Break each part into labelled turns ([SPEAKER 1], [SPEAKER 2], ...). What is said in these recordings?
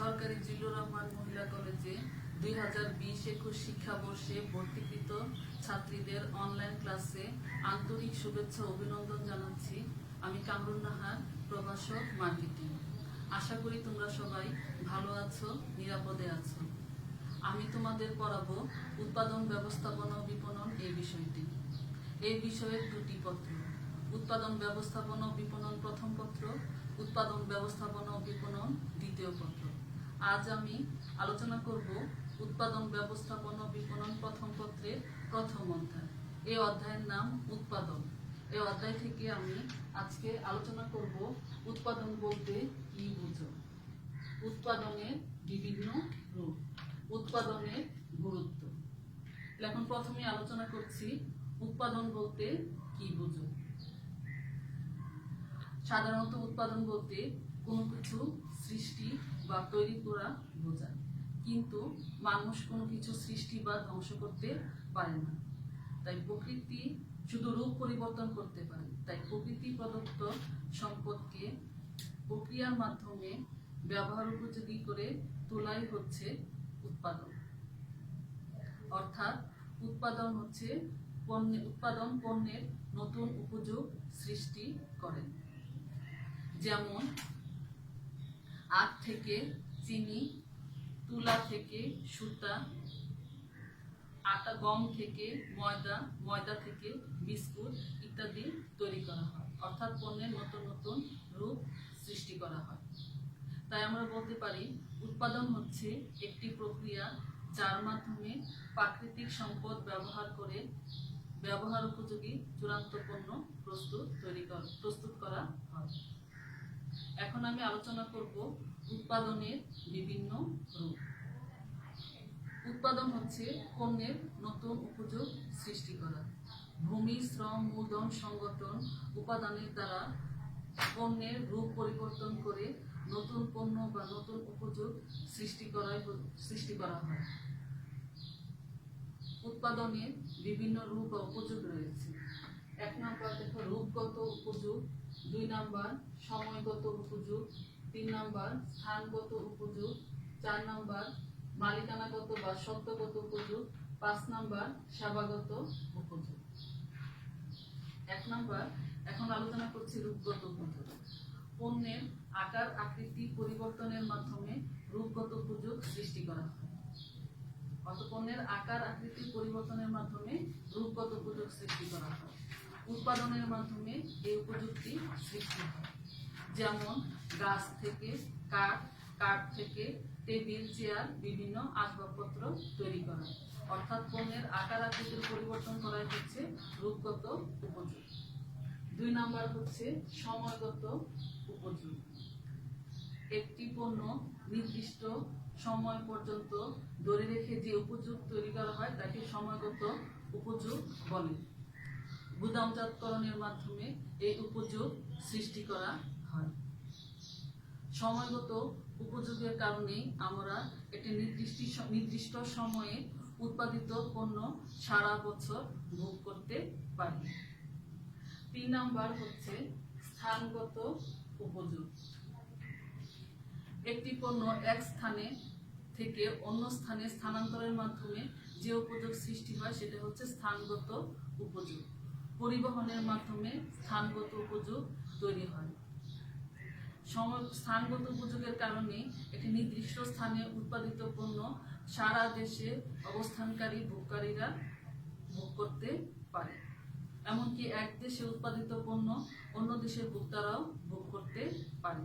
[SPEAKER 1] সরকারি জিল্লুর রহমান মহিলা কলেজে দুই হাজার বিশ একুশ শিক্ষাবর্ষে ভর্তিকৃত ছাত্রীদের অনলাইন ক্লাসে আন্তরিক শুভেচ্ছা অভিনন্দন জানাচ্ছি। আমি কামরুন নাহার, প্রভাষক মার্কেটিং। আশা করি তোমরা সবাই ভালো আছো, নিরাপদে আছো। আমি তোমাদের পড়াবো উৎপাদন ব্যবস্থাপনা বিপণন এই বিষয়টি। এই বিষয়ের দুটি পত্র। উৎপাদন ব্যবস্থাপনা বিপণন প্রথম পত্র, উৎপাদন ব্যবস্থাপনা ও বিপণন দ্বিতীয় পত্র। আজ আমি আলোচনা করব উৎপাদন ব্যবস্থাপনা বিপণন প্রথম পত্রের প্রথম অধ্যায়। এই অধ্যায়ের নাম উৎপাদন। এই অধ্যায় থেকে আমি আজকে আলোচনা করব উৎপাদন বলতে কি বুঝো? উৎপাদনের বিভিন্ন রূপ উৎপাদনের গুরুত্ব। এখন প্রথমে আলোচনা করছি উৎপাদন বলতে কি বুঝো? সাধারণত উৎপাদন বলতে কোনো কিছু সৃষ্টি বা তৈরি করা বোঝায়। কিন্তু মানুষ কোনো কিছু সৃষ্টি বা ধ্বংস করতে পারে না। তাই প্রকৃতি শুধু রূপ পরিবর্তন করতে পারে। তাই প্রকৃতি প্রদত্ত সম্পদকে প্রক্রিয়ার মাধ্যমে ব্যবহার উপযোগী করে তোলাই হচ্ছে উৎপাদন। অর্থাৎ উৎপাদন হচ্ছে পণ্য, উৎপাদন পণ্যের নতুন উপযোগ সৃষ্টি করে। যেমন আখ থেকে চিনি, তুলা থেকে সুতা, আটা গম থেকে ময়দা ময়দা থেকে বিস্কুট ইত্যাদি তৈরি করা হয়। অর্থাৎ পণ্যের নতুন নতুন রূপ সৃষ্টি করা হয়। তাই আমরা বলতে পারি, উৎপাদন হচ্ছে একটি প্রক্রিয়া যার মাধ্যমে প্রাকৃতিক সম্পদ ব্যবহার করে ব্যবহার উপযোগী চূড়ান্ত পণ্য প্রস্তুত তৈরি প্রস্তুত করা হয়। এখন আমি আলোচনা করব উৎপাদনের বিভিন্ন রূপ। উৎপাদন হচ্ছে পণ্যের নতুন উপযোগ সৃষ্টি করা। ভূমি, শ্রম, মূলধন সংগঠন উপাদানের দ্বারা পণ্যের রূপ পরিবর্তন করে নতুন পণ্য বা নতুন উপযোগ সৃষ্টি করাই সৃষ্টি করা হয়। উৎপাদনের বিভিন্ন রূপ বা উপযোগ রয়েছে। এক নম্বর দেখো, রূপগত উপযোগ, দুই নাম্বার সময়গত উপযোগ, তিন নাম্বার স্থানগত উপযোগ, চার নাম্বার মালিকানাগত বা সত্যগত উপযোগ, পাঁচ নাম্বার সেবাগত উপযোগ। এক নাম্বার, এখন আলোচনা করছি রূপগত উপযোগ। পণ্যের আকার, আকৃতি, পরিবর্তনের মাধ্যমে রূপগত উপযোগ সৃষ্টি করা হয়। অত পণ্যের আকার, আকৃতি, পরিবর্তনের মাধ্যমে রূপগত উপযোগ সৃষ্টি করা হয়। উৎপাদনের মাধ্যমে এই উপযুক্তি সৃষ্টি হয়। যেমন গাছ থেকে কাঠ কাঠ থেকে টেবিল, চেয়ার, বিভিন্ন আসবাবপত্র তৈরি করা। অর্থাৎ পণ্যের আকার আকৃতির পরিবর্তন করাই হচ্ছে রূপগত উপযোগ। দুই নাম্বার হচ্ছে সময়গত উপযোগ। একটি পণ্য নির্দিষ্ট সময় পর্যন্ত ধরে রেখে যে উপযোগ তৈরি করা হয়, তাকে সময়গত উপযোগ বলে। গুদামজাতকরণের মাধ্যমে এই উপযোগ সৃষ্টি করা হয়। সময়গত উপযোগের কারণে আমরা একটি নির্দিষ্ট নির্দিষ্ট সময়ে উৎপাদিত পণ্য সারা বছর ভোগ করতে পারি। তিন নাম্বার হচ্ছে স্থানগত উপযোগ। একটি পণ্য এক স্থানে থেকে অন্য স্থানে স্থানান্তরের মাধ্যমে যে উপযোগ সৃষ্টি হয় সেটা হচ্ছে স্থানগত উপযোগ। পরিবহনের মাধ্যমে স্থানগত উপযোগ তৈরি হয়। স্থানগত উপযোগের কারণে একটি নির্দিষ্ট স্থানে উৎপাদিত পণ্য সারা দেশে অবস্থানকারী ভোগকারীরা ভোগ করতে পারে। এমনকি এক দেশে উৎপাদিত পণ্য অন্য দেশের ভোক্তারাও ভোগ করতে পারে।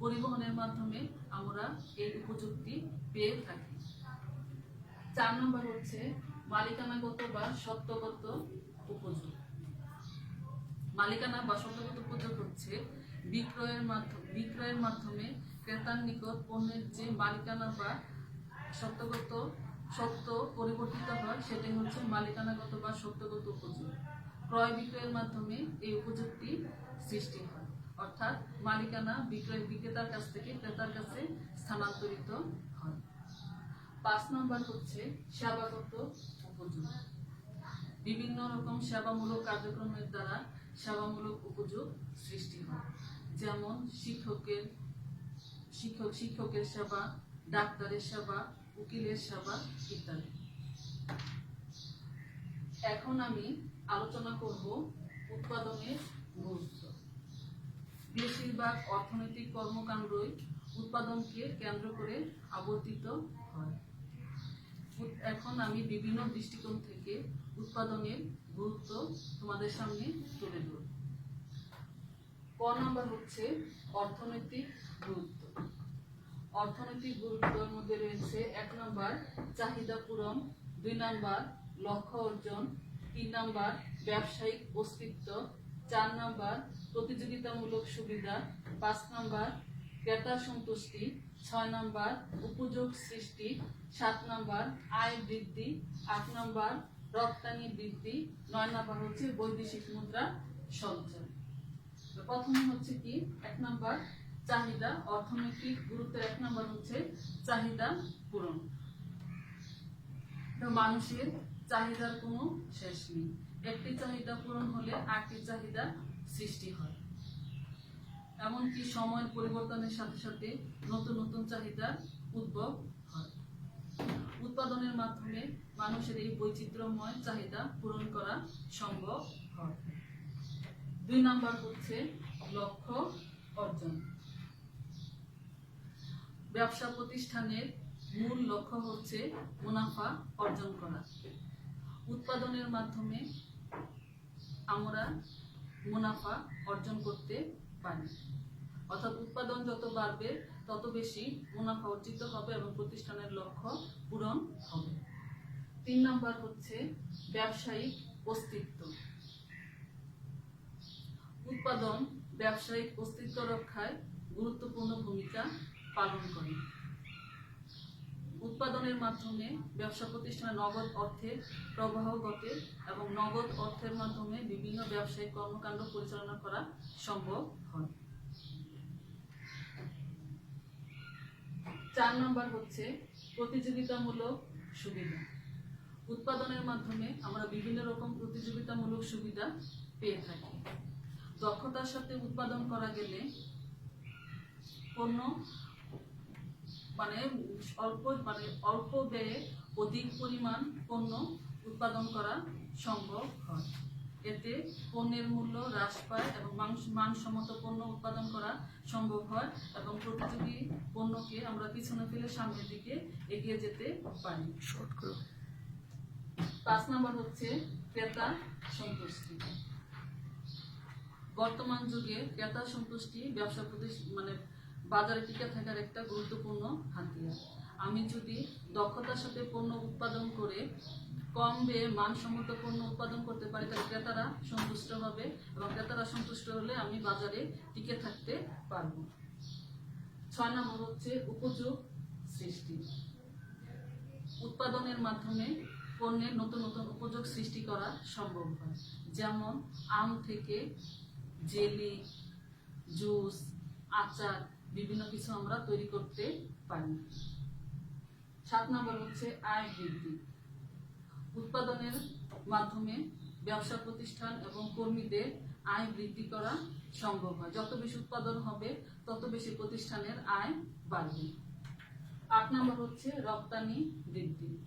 [SPEAKER 1] পরিবহনের মাধ্যমে আমরা এই উপযুক্তি পেয়ে থাকি। চার নম্বর হচ্ছে মালিকানাগত বা সত্যগত উপযোগ। মালিকানা বা সত্যগত উপযোগ হচ্ছে বিক্রয়ের মাধ্যমে বিক্রয়ের মাধ্যমে ক্রেতার নিকট পণ্যের যে মালিকানা বা সত্যগত, সত্য পরিবর্তিত হয়, সেটাই হচ্ছে মালিকানাগত বা সত্যগত উপযোগ। ক্রয় বিক্রয়ের মাধ্যমে এই উপযোগটি সৃষ্টি হয়। অর্থাৎ মালিকানা বিক্রয় বিক্রেতার কাছ থেকে ক্রেতার কাছে স্থানান্তরিত হয়। পাঁচ নম্বর হচ্ছে সেবাগত উপযোগ। বিভিন্ন রকম সেবামূলক কার্যক্রমের দ্বারা সেবামূলক উপযোগ সৃষ্টি হয়। যেমন শিক্ষকের, শিক্ষক, শিক্ষকের সেবা, ডাক্তারের সেবা, উকিলের সেবা ইত্যাদি। এখন আমি আলোচনা করব উৎপাদনের গুরুত্ব। বেশিরভাগ অর্থনৈতিক কর্মকাণ্ডই উৎপাদনকে কেন্দ্র করে আবর্তিত হয়। এখন আমি বিভিন্ন দৃষ্টিকোণ থেকে উৎপাদনের গুরুত্ব তোমাদের সামনে তুলে ধরব। ক নাম্বার হচ্ছে অর্থনৈতিক গুরুত্ব। অর্থনৈতিক গুরুত্বের মধ্যে রয়েছে এক নাম্বার চাহিদা পূরণ, দুই নাম্বার লক্ষ্য অর্জন, তিন নাম্বার ব্যবসায়িক অস্তিত্ব, চার নাম্বার প্রতিযোগিতামূলক সুবিধা, পাঁচ নাম্বার ক্রেতা সন্তুষ্টি, ছয় নাম্বার উপযোগ সৃষ্টি সাত নাম্বার, আয় বৃদ্ধি। আট নাম্বার, রপ্তানি বৃদ্ধি। নয় নাম্বার হচ্ছে বৈদেশিক মুদ্রা সঞ্চয়। প্রথমে হচ্ছে কি? এক নাম্বার, চাহিদা, অর্থনৈতিক গুরুত্বের এক নাম্বার হচ্ছে চাহিদা পূরণ। মানুষের চাহিদার কোনো শেষ নেই। একটি চাহিদা পূরণ হলে আরেকটি চাহিদা সৃষ্টি হয়। এমনকি সময়ের পরিবর্তনের সাথে সাথে নতুন নতুন চাহিদার উদ্ভব উৎপাদনের মাধ্যমে মানুষের এই বৈচিত্র্যময় চাহিদা পূরণ করা সম্ভব হয়। দুই নাম্বার হচ্ছে লক্ষ্য অর্জন। ব্যবসা প্রতিষ্ঠানের মূল লক্ষ্য হচ্ছে মুনাফা অর্জন করা। উৎপাদনের মাধ্যমে আমরা মুনাফা অর্জন করতে পারি। অর্থাৎ উৎপাদন যত বাড়বে তত বেশি মুনাফা অর্জিত হবে এবং প্রতিষ্ঠানের লক্ষ্য পূরণ হবে। তিন নাম্বার হচ্ছে ব্যবসায়িক অস্তিত্ব। উৎপাদন, ব্যবসায়িক অস্তিত্ব রক্ষায় গুরুত্বপূর্ণ ভূমিকা পালন করে। উৎপাদনের মাধ্যমে ব্যবসা প্রতিষ্ঠানে নগদ অর্থের প্রবাহ ঘটে এবং নগদ অর্থের মাধ্যমে বিভিন্ন ব্যবসায়িক কর্মকাণ্ড পরিচালনা করা সম্ভব হয়। চার নম্বর হচ্ছে প্রতিযোগিতামূলক সুবিধা। উৎপাদনের মাধ্যমে আমরা বিভিন্ন রকম প্রতিযোগিতামূলক সুবিধা পেয়ে থাকি। দক্ষতার সাথে উৎপাদন করা গেলে পণ্য মানে অল্প মানে অল্প ব্যয়ে অধিক পরিমাণ পণ্য উৎপাদন করা সম্ভব হয়। এতে পণ্যের মূল্য হ্রাস পায় এবং মাংস- মানসম্মত পণ্য উৎপাদন করা সম্ভব হয় এবং প্রতিযোগী পণ্যকে আমরা পিছনে ফেলে সামনের দিকে এগিয়ে যেতে পারি। পাঁচ নম্বর হচ্ছে ক্রেতা সন্তুষ্টি। বর্তমান যুগে ক্রেতা সন্তুষ্টি ব্যবসা প্রতি মানে বাজারে টিকে থাকার একটা গুরুত্বপূর্ণ হাতিয়ার। আমি যদি দক্ষতার সাথে পণ্য উৎপাদন করে কম ব্যয়ে মানসম্মত পণ্য উৎপাদন করতে পারি, তাহলে ক্রেতারা সন্তুষ্ট হবে এবং ক্রেতারা সন্তুষ্ট হলে আমি বাজারে টিকে থাকতে পারব। ছয় নম্বর হচ্ছে উপযোগ সৃষ্টি। উৎপাদনের মাধ্যমে পণ্যের নতুন নতুন উপযোগ সৃষ্টি করা সম্ভব হয়। যেমন আম থেকে জেলি, জুস, আচার, বিভিন্ন কিছু আমরা তৈরি করতে পারি। সাত নম্বর হচ্ছে আয় বৃদ্ধি। উৎপাদনের মাধ্যমে ব্যবসা প্রতিষ্ঠান এবং কর্মীদের আয় বৃদ্ধি করা সম্ভব হয়। যত বেশি উৎপাদন হবে, তত বেশি প্রতিষ্ঠানের আয় বাড়বে। আট নম্বর হচ্ছে রপ্তানি বৃদ্ধি।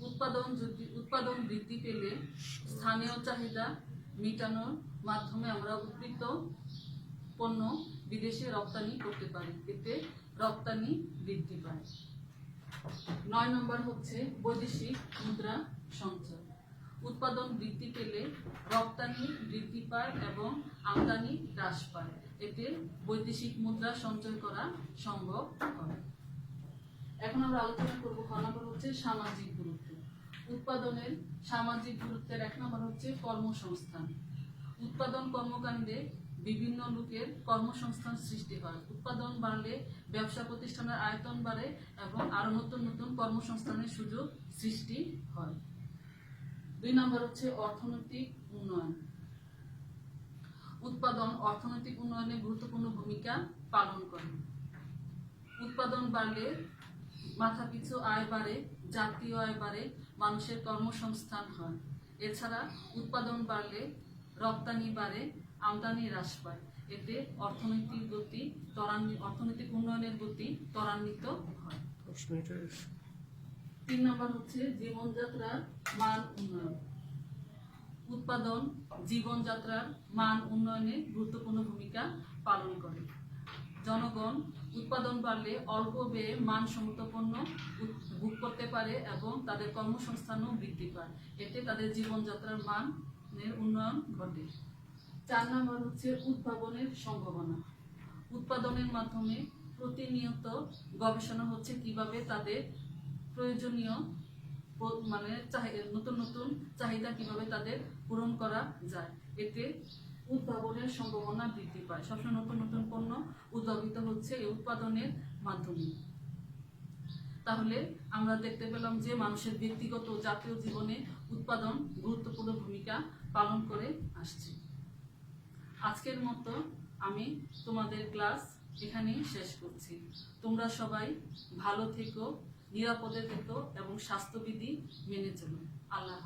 [SPEAKER 1] উৎপাদন যদি, উৎপাদন বৃদ্ধি পেলে স্থানীয় চাহিদা মেটানোর মাধ্যমে আমরা উৎকৃত পণ্য বিদেশে রপ্তানি করতে পারি। এতে রপ্তানি বৃদ্ধি পায়। নয় নম্বর হচ্ছে বৈদেশিক মুদ্রা সঞ্চয়। উৎপাদন বৃদ্ধি পেলে রপ্তানি বৃদ্ধি পায় এবং আমদানি হ্রাস পায়। এতে বৈদেশিক মুদ্রা সঞ্চয় করা সম্ভব হয়। এখন আমরা আলোচনা করব খ নম্বর হচ্ছে সামাজিক গুরুত্ব উৎপাদনের সামাজিক গুরুত্বের এক নম্বর হচ্ছে কর্মসংস্থান। উৎপাদন কর্মকাণ্ডে বিভিন্ন লোকের কর্মসংস্থান সৃষ্টি হয়। উৎপাদন বাড়লে ব্যবসা প্রতিষ্ঠানের আয়তন বাড়ে এবং আরও নতুন নতুন কর্মসংস্থানের সুযোগ সৃষ্টি হয়। দুই নম্বর হচ্ছে অর্থনৈতিক উন্নয়ন। উৎপাদন অর্থনৈতিক উন্নয়নে গুরুত্বপূর্ণ ভূমিকা পালন করে। উৎপাদন বাড়লে মাথাপিছু আয় বাড়ে, জাতীয় আয় বাড়ে, মানুষের কর্মসংস্থান হয়। এছাড়া উৎপাদন বাড়লে রপ্তানি বাড়ে, আমদানি হ্রাস পায়। এতে অর্থনৈতিক গতি ত্বরান্বিত অর্থনৈতিক উন্নয়নের গতি ত্বরান্বিত হয়। তিন নম্বর হচ্ছে জীবনযাত্রার মান উন্নয়ন। উৎপাদন জীবনযাত্রার মান উন্নয়নে গুরুত্বপূর্ণ ভূমিকা পালন করে। জনগণ উৎপাদন বাড়লে অল্প ব্যয়ে মানসম্মত পণ্য ভোগ করতে পারে এবং তাদের কর্মসংস্থানও বৃদ্ধি পায়। এতে তাদের জীবনযাত্রার মানের উন্নয়ন ঘটে। চার নম্বর হচ্ছে উদ্ভাবনের সম্ভাবনা। উৎপাদনের মাধ্যমে প্রতিনিয়ত গবেষণা হচ্ছে কীভাবে তাদের প্রয়োজনীয় মানে নতুন নতুন চাহিদা কীভাবে তাদের পূরণ করা যায়, এতে উদ্ভাবনের সম্ভাবনা বৃদ্ধি পায়। সবসময় নতুন নতুন পণ্য উদ্ভাবিত হচ্ছে এই উৎপাদনের মাধ্যমে। তাহলে আমরা দেখতে পেলাম যে মানুষের ব্যক্তিগত জাতীয় জীবনে উৎপাদন গুরুত্বপূর্ণ ভূমিকা পালন করে আসছে। আজকের মতো আমি তোমাদের ক্লাস এখানেই শেষ করছি। তোমরা সবাই ভালো থেকো, নিরাপদে থেকো এবং স্বাস্থ্যবিধি মেনে চলো। আল্লাহ